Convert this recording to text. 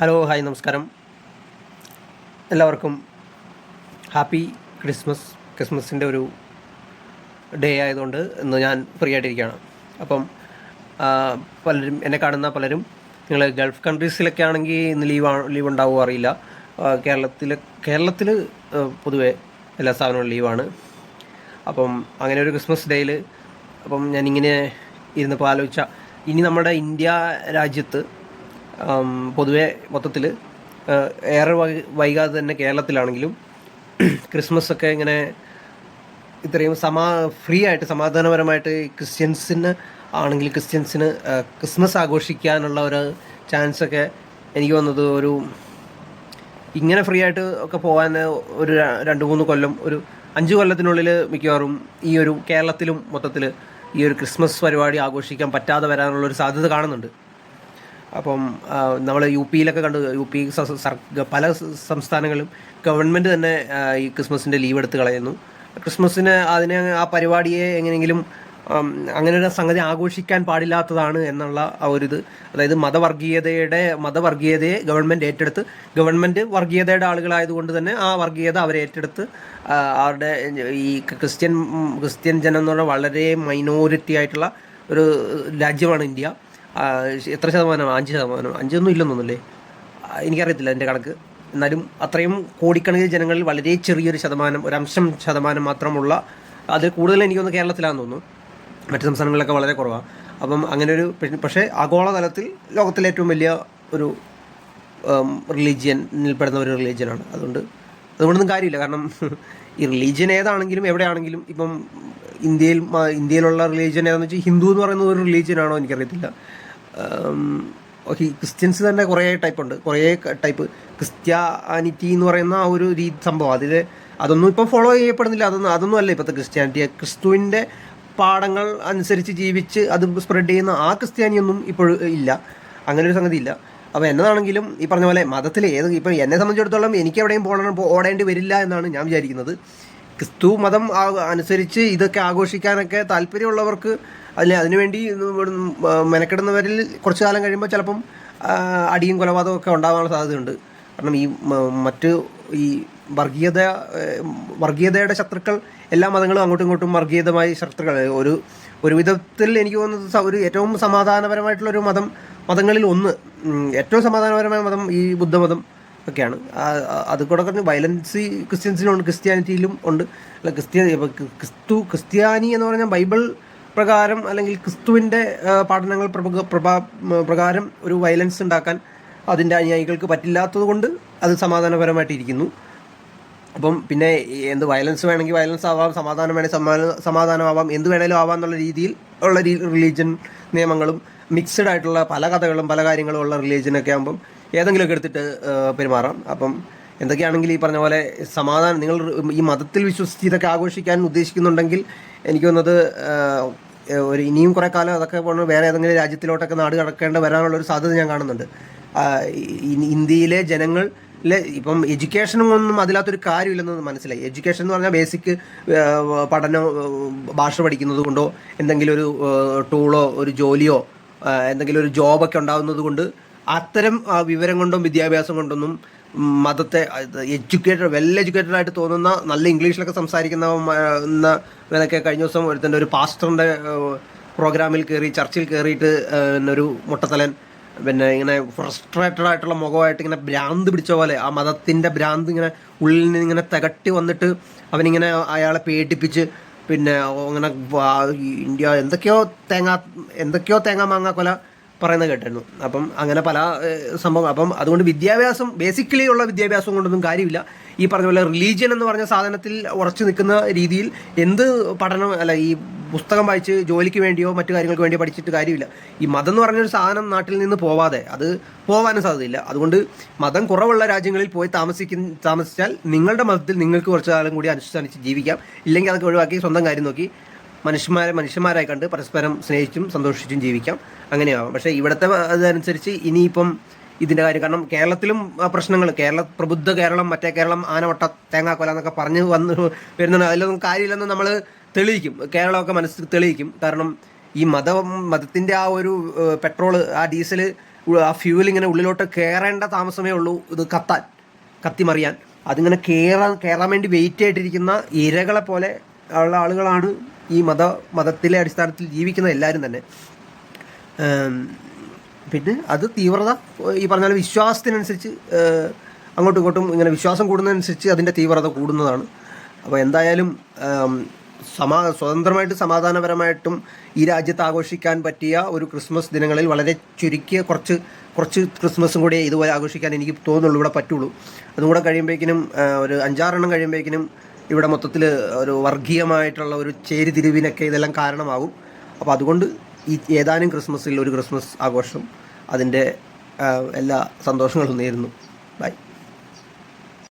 Hello hi നമസ്കാരം. എല്ലാവർക്കും happy Christmas. ക്രിസ്മസിന്റെ ഒരു ഡേ ആയതുകൊണ്ട് ഇന്ന് ഞാൻ ഫ്രീ ആയിട്ടിരിക്കുകയാണ്. അപ്പം പലരും എന്നെ കാണുന്ന പലരും നിങ്ങൾ ഗൾഫ് കൺട്രീസിലൊക്കെ ആണെങ്കിൽ ഇന്ന് ലീവ് ലീവ് ഉണ്ടാവുമോ അറിയില്ല. കേരളത്തിൽ കേരളത്തിൽ പൊതുവെ എല്ലാ സ്ഥാപനങ്ങളും ലീവാണ്. അപ്പം അങ്ങനെ ഒരു ക്രിസ്മസ് ഡേയിൽ അപ്പം ഞാനിങ്ങനെ ഇരുന്നപ്പോൾ ആലോചിച്ച ഇനി നമ്മുടെ ഇന്ത്യ രാജ്യത്ത് പൊതുവെ മൊത്തത്തിൽ ഏറെ വൈകാതെ തന്നെ കേരളത്തിലാണെങ്കിലും ക്രിസ്മസ് ഒക്കെ ഇങ്ങനെ ഇത്രയും സമാ ഫ്രീ ആയിട്ട് സമാധാനപരമായിട്ട് ക്രിസ്ത്യൻസിന് ആണെങ്കിൽ ക്രിസ്ത്യൻസിന് ക്രിസ്മസ് ആഘോഷിക്കാനുള്ള ഒരു ചാൻസ് ഒക്കെ എനിക്ക് വന്നത് ഒരു ഇങ്ങനെ ഫ്രീ ആയിട്ട് ഒക്കെ പോകാൻ ഒരു രണ്ട് മൂന്ന് കൊല്ലം ഒരു അഞ്ച് കൊല്ലത്തിനുള്ളിൽ മിക്കവാറും ഈ ഒരു കേരളത്തിലും മൊത്തത്തിൽ ഈ ഒരു ക്രിസ്മസ് പരിപാടി ആഘോഷിക്കാൻ പറ്റാതെ വരാനുള്ള ഒരു സാധ്യത കാണുന്നുണ്ട്. അപ്പം നമ്മൾ യു പിയിലൊക്കെ കണ്ടു. യു പി പല സംസ്ഥാനങ്ങളും ഗവൺമെന്റ് തന്നെ ഈ ക്രിസ്മസിന്റെ ലീവ് എടുത്ത് കളയുന്നു. ക്രിസ്മസിന് അതിനെ ആ പരിപാടിയെ എങ്ങനെയെങ്കിലും അങ്ങനെ ഒരു സംഗതി ആഘോഷിക്കാൻ പാടില്ലാത്തതാണ് എന്നുള്ള ആ ഒരു ഇത്. അതായത് മതവർഗീയതയുടെ മതവർഗീയതയെ ഗവൺമെന്റ് ഏറ്റെടുത്ത് ഗവൺമെന്റ് വർഗീയതയുടെ ആളുകളായതുകൊണ്ട് തന്നെ ആ വർഗീയത അവരെ ഏറ്റെടുത്ത് ആ, അവരുടെ ഈ ക്രിസ്ത്യൻ ക്രിസ്ത്യൻ ജനം വളരെ മൈനോറിറ്റി ആയിട്ടുള്ള ഒരു രാജ്യമാണ് ഇന്ത്യ. എത്ര ശതമാനമാണ് അഞ്ച് ശതമാനം. അഞ്ചൊന്നും ഇല്ലെന്ന് തോന്നുന്നില്ലേ? ആ, എനിക്കറിയത്തില്ല എന്റെ കണക്ക്. എന്നാലും അത്രയും കോടിക്കണക്കിന് ജനങ്ങളിൽ വളരെ ചെറിയൊരു ശതമാനം ഒരു അംശം ശതമാനം മാത്രമുള്ള അത് കൂടുതൽ എനിക്കൊന്ന് കേരളത്തിലാണെന്ന് തോന്നുന്നു. മറ്റു സംസ്ഥാനങ്ങളിലൊക്കെ വളരെ കുറവാണ് അപ്പം അങ്ങനെ ഒരു പക്ഷേ- ആഗോളതലത്തിൽ ലോകത്തിലെ ഏറ്റവും വലിയ ഒരു റിലീജിയനിൽ പെടുന്ന ഒരു റിലീജിയനാണ് അതുകൊണ്ട് അതുകൊണ്ടൊന്നും കാര്യമില്ല. കാരണം ഈ റിലീജിയൻ ഏതാണെങ്കിലും എവിടെയാണെങ്കിലും ഇപ്പം ഇന്ത്യയിൽ ഇന്ത്യയിലുള്ള റിലീജിയൻ ഏതാണെന്ന് വെച്ചാൽ ഹിന്ദു എന്ന് പറയുന്ന ഒരു റിലീജിയനാണോ എനിക്കറിയത്തില്ല. ക്രിസ്ത്യൻസ് തന്നെ കുറേ ടൈപ്പ് ഉണ്ട്. കുറേ ടൈപ്പ് ക്രിസ്ത്യാനിറ്റി എന്ന് പറയുന്ന ആ ഒരു രീതി സംഭവം. അതിൽ അതൊന്നും ഇപ്പോൾ ഫോളോ ചെയ്യപ്പെടുന്നില്ല. അതൊന്നും അതൊന്നും അല്ല ഇപ്പോഴത്തെ ക്രിസ്ത്യാനിറ്റി ക്രിസ്തുവിന്റെ പാഠങ്ങൾ അനുസരിച്ച് ജീവിച്ച് അത് സ്പ്രെഡ് ചെയ്യുന്ന ആ ക്രിസ്ത്യാനിയൊന്നും ഇപ്പോൾ ഇല്ല. അങ്ങനെ ഒരു സംഗതി ഇല്ല. അപ്പോൾ എന്നതാണെങ്കിലും ഈ പറഞ്ഞ പോലെ മതത്തിൽ ഏത് ഇപ്പം എന്നെ സംബന്ധിച്ചിടത്തോളം എനിക്ക് എവിടെയും പോകണം ഓടേണ്ടി വരില്ല എന്നാണ് ഞാൻ വിചാരിക്കുന്നത്. ക്രിസ്തു മതം അനുസരിച്ച് ഇതൊക്കെ ആഘോഷിക്കാനൊക്കെ താല്പര്യമുള്ളവർക്ക് അല്ലെ അതിനുവേണ്ടി മെനക്കെടുന്നവരിൽ കുറച്ച് കാലം കഴിയുമ്പോൾ ചിലപ്പം അടിയും കൊലപാതകവും ഒക്കെ ഉണ്ടാകാനുള്ള സാധ്യതയുണ്ട്. കാരണം ഈ മറ്റ് ഈ വർഗീയത വർഗീയതയുടെ ശത്രുക്കൾ എല്ലാ മതങ്ങളും അങ്ങോട്ടും ഇങ്ങോട്ടും വർഗീയതമായി ശത്രുക്കൾ. ഒരു ഒരു വിധത്തിൽ എനിക്ക് തോന്നുന്നത് ഒരു ഏറ്റവും സമാധാനപരമായിട്ടുള്ള ഒരു മതം മതങ്ങളിൽ ഒന്ന്. ഏറ്റവും സമാധാനപരമായ മതം ഈ ബുദ്ധമതം ഒക്കെയാണ്. അത് കൂടെ കുറഞ്ഞ് വയലൻസ് ക്രിസ്ത്യൻസിലും ഉണ്ട് ക്രിസ്ത്യാനിറ്റിയിലും ഉണ്ട്. അല്ല ക്രിസ്ത്യ ക്രിസ്തു ക്രിസ്ത്യാനി എന്ന് പറഞ്ഞാൽ ബൈബിൾ പ്രകാരം അല്ലെങ്കിൽ ക്രിസ്തുവിന്റെ പഠനങ്ങൾ പ്രഭ- പ്രകാരം ഒരു വയലൻസ് ഉണ്ടാക്കാൻ അതിന്റെ അനുയായികൾക്ക് പറ്റില്ലാത്തത് കൊണ്ട് അത് സമാധാനപരമായിട്ടിരിക്കുന്നു അപ്പം പിന്നെ എന്ത് വയലൻസ് വേണമെങ്കിൽ വയലൻസ് ആവാം സമാധാനം വേണമെങ്കിൽ സമാധാന സമാധാനമാവാം എന്ത് വേണേലും ആവാം എന്നുള്ള രീതിയിൽ ഉള്ള റിലീജിയൻ നിയമങ്ങളും മിക്സഡ് ആയിട്ടുള്ള പല കഥകളും പല കാര്യങ്ങളും ഉള്ള റിലീജിയനൊക്കെ ആകുമ്പം ഏതെങ്കിലുമൊക്കെ എടുത്തിട്ട് പെരുമാറാം. അപ്പം എന്തൊക്കെയാണെങ്കിൽ ഈ പറഞ്ഞ പോലെ സമാധാനം നിങ്ങൾ ഈ മതത്തിൽ വിശ്വസിച്ച് ഇതൊക്കെ ആഘോഷിക്കാൻ ഉദ്ദേശിക്കുന്നുണ്ടെങ്കിൽ എനിക്ക് തോന്നുന്നത് ഒരു ഇനിയും കുറേ കാലം അതൊക്കെ കൊണ്ട് വേറെ ഏതെങ്കിലും രാജ്യത്തിലോട്ടൊക്കെ നാട് കടക്കേണ്ട വരാനുള്ള ഒരു സാധ്യത ഞാൻ കാണുന്നുണ്ട്. ഇന്ത്യയിലെ ജനങ്ങൾ ഇപ്പം എഡ്യൂക്കേഷനും ഒന്നും അതിനകത്തൊരു കാര്യമില്ലെന്ന് മനസ്സിലായി. എഡ്യൂക്കേഷൻ എന്ന് പറഞ്ഞാൽ ബേസിക് പഠനം ഭാഷ പഠിക്കുന്നത് കൊണ്ടോ എന്തെങ്കിലും ഒരു ടൂളോ ഒരു ജോലിയോ എന്തെങ്കിലും ഒരു ജോബൊക്കെ ഉണ്ടാകുന്നത് കൊണ്ട് അത്തരം വിവരം കൊണ്ടും വിദ്യാഭ്യാസം കൊണ്ടൊന്നും മതത്തെ എഡ്യൂക്കേറ്റഡ് വെൽ എഡ്യൂക്കേറ്റഡ് ആയിട്ട് തോന്നുന്ന നല്ല ഇംഗ്ലീഷിലൊക്കെ സംസാരിക്കുന്ന ഇവനൊക്കെ കഴിഞ്ഞ ദിവസം ഒരുത്തന്റെ ഒരു പാസ്റ്ററിന്റെ പ്രോഗ്രാമിൽ കയറി ചർച്ചിൽ കയറിയിട്ട് ഒരു മുട്ടത്തലൻ പിന്നെ ഇങ്ങനെ ഫ്രസ്ട്രേറ്റഡ് ആയിട്ടുള്ള മുഖമായിട്ട് ഇങ്ങനെ ഭ്രാന്ത് പിടിച്ച പോലെ ആ മതത്തിന്റെ ഭ്രാന്ത് ഇങ്ങനെ ഉള്ളിൽ നിന്ന് ഇങ്ങനെ തകട്ടി വന്നിട്ട് അവനിങ്ങനെ അയാളെ പേടിപ്പിച്ച് പിന്നെ അങ്ങനെ ഇന്ത്യ എന്തൊക്കെയോ തേങ്ങ എന്തൊക്കെയോ തേങ്ങ മാങ്ങ കൊല പറയുന്നത് കേട്ടായിരുന്നു അപ്പം അങ്ങനെ പല സംഭവം അപ്പം അതുകൊണ്ട് വിദ്യാഭ്യാസം ബേസിക്കലി ഉള്ള വിദ്യാഭ്യാസം കൊണ്ടൊന്നും കാര്യമില്ല. ഈ പറഞ്ഞ പോലെ റിലീജിയൻ എന്ന് പറഞ്ഞ സാധനത്തിൽ ഉറച്ചു നിൽക്കുന്ന രീതിയിൽ എന്ത് പഠനം അല്ല ഈ പുസ്തകം വായിച്ച് ജോലിക്ക് വേണ്ടിയോ മറ്റു കാര്യങ്ങൾക്ക് വേണ്ടിയോ പഠിച്ചിട്ട് കാര്യമില്ല. ഈ മതം എന്ന് പറഞ്ഞൊരു സാധനം നാട്ടിൽ നിന്ന് പോവാതെ അത് പോകാനും സാധ്യതയില്ല. അതുകൊണ്ട് മതം കുറവുള്ള രാജ്യങ്ങളിൽ പോയി താമസിക്കുന്ന താമസിച്ചാൽ നിങ്ങളുടെ മതത്തിൽ നിങ്ങൾക്ക് കുറച്ച് കാലം കൂടി അനുഷ്ഠാനിച്ച് ജീവിക്കാം. ഇല്ലെങ്കിൽ അതൊക്കെ ഒഴിവാക്കി സ്വന്തം കാര്യം നോക്കി മനുഷ്യന്മാരെ മനുഷ്യന്മാരായി കണ്ട് പരസ്പരം സ്നേഹിച്ചും സന്തോഷിച്ചും ജീവിക്കാം. അങ്ങനെയാവാം. പക്ഷേ ഇവിടുത്തെ അതനുസരിച്ച് ഇനിയിപ്പം ഇതിന്റെ കാര്യം കാരണം കേരളത്തിലും പ്രശ്നങ്ങൾ കേരള പ്രബുദ്ധ കേരളം മറ്റേ കേരളം ആനവട്ട തേങ്ങാക്കൊല എന്നൊക്കെ പറഞ്ഞ് വന്ന് വരുന്നുണ്ട്. അതിലൊന്നും കാര്യമില്ലെന്ന് നമ്മൾ തെളിയിക്കും. കേരളമൊക്കെ മനസ്സിൽ തെളിയിക്കും. കാരണം ഈ മതം മതത്തിന്റെ ആ ഒരു പെട്രോൾ ആ ഡീസൽ ആ ഫ്യൂവൽ ഇങ്ങനെ ഉള്ളിലോട്ട് കയറേണ്ട താമസമേ ഉള്ളൂ ഇത് കത്താൻ കത്തിമറിയാൻ. അതിങ്ങനെ കയറാൻ കയറാൻ വേണ്ടി വെയിറ്റ് ആയിട്ടിരിക്കുന്ന ഇരകളെ പോലെ ഉള്ള ആളുകളാണ് ഈ മത മതത്തിലെ അടിസ്ഥാനത്തിൽ ജീവിക്കുന്ന എല്ലാവരും തന്നെ. പിന്നെ അത് തീവ്രത ഈ പറഞ്ഞ വിശ്വാസത്തിനനുസരിച്ച് അങ്ങോട്ടും ഇങ്ങോട്ടും ഇങ്ങനെ വിശ്വാസം കൂടുന്നതനുസരിച്ച് അതിന്റെ തീവ്രത കൂടുന്നതാണ്. അപ്പോൾ എന്തായാലും സമാ സ്വതന്ത്രമായിട്ട് സമാധാനപരമായിട്ടും ഈ രാജ്യത്ത് ആഘോഷിക്കാൻ പറ്റിയ ഒരു ക്രിസ്മസ് ദിനങ്ങളിൽ വളരെ ചുരുക്കിയ കുറച്ച് കുറച്ച് ക്രിസ്മസും കൂടി ഇതുപോലെ ആഘോഷിക്കാൻ എനിക്ക് തോന്നുള്ളൂ ഇവിടെ പറ്റുള്ളൂ. അതും കൂടെ കഴിയുമ്പോഴേക്കിനും ഒരു അഞ്ചാറെണ്ണം കഴിയുമ്പോഴേക്കിനും ഇവിടെ മൊത്തത്തിൽ ഒരു വർഗീയമായിട്ടുള്ള ഒരു ചേരിതിരിവിനൊക്കെ ഇതെല്ലാം കാരണമാകും അപ്പോൾ അതുകൊണ്ട് ഈ ഏതാനും ക്രിസ്മസിൽ ഒരു ക്രിസ്മസ് ആഘോഷം അതിന്റെ എല്ലാ സന്തോഷങ്ങളും നേരുന്നു. ബൈ.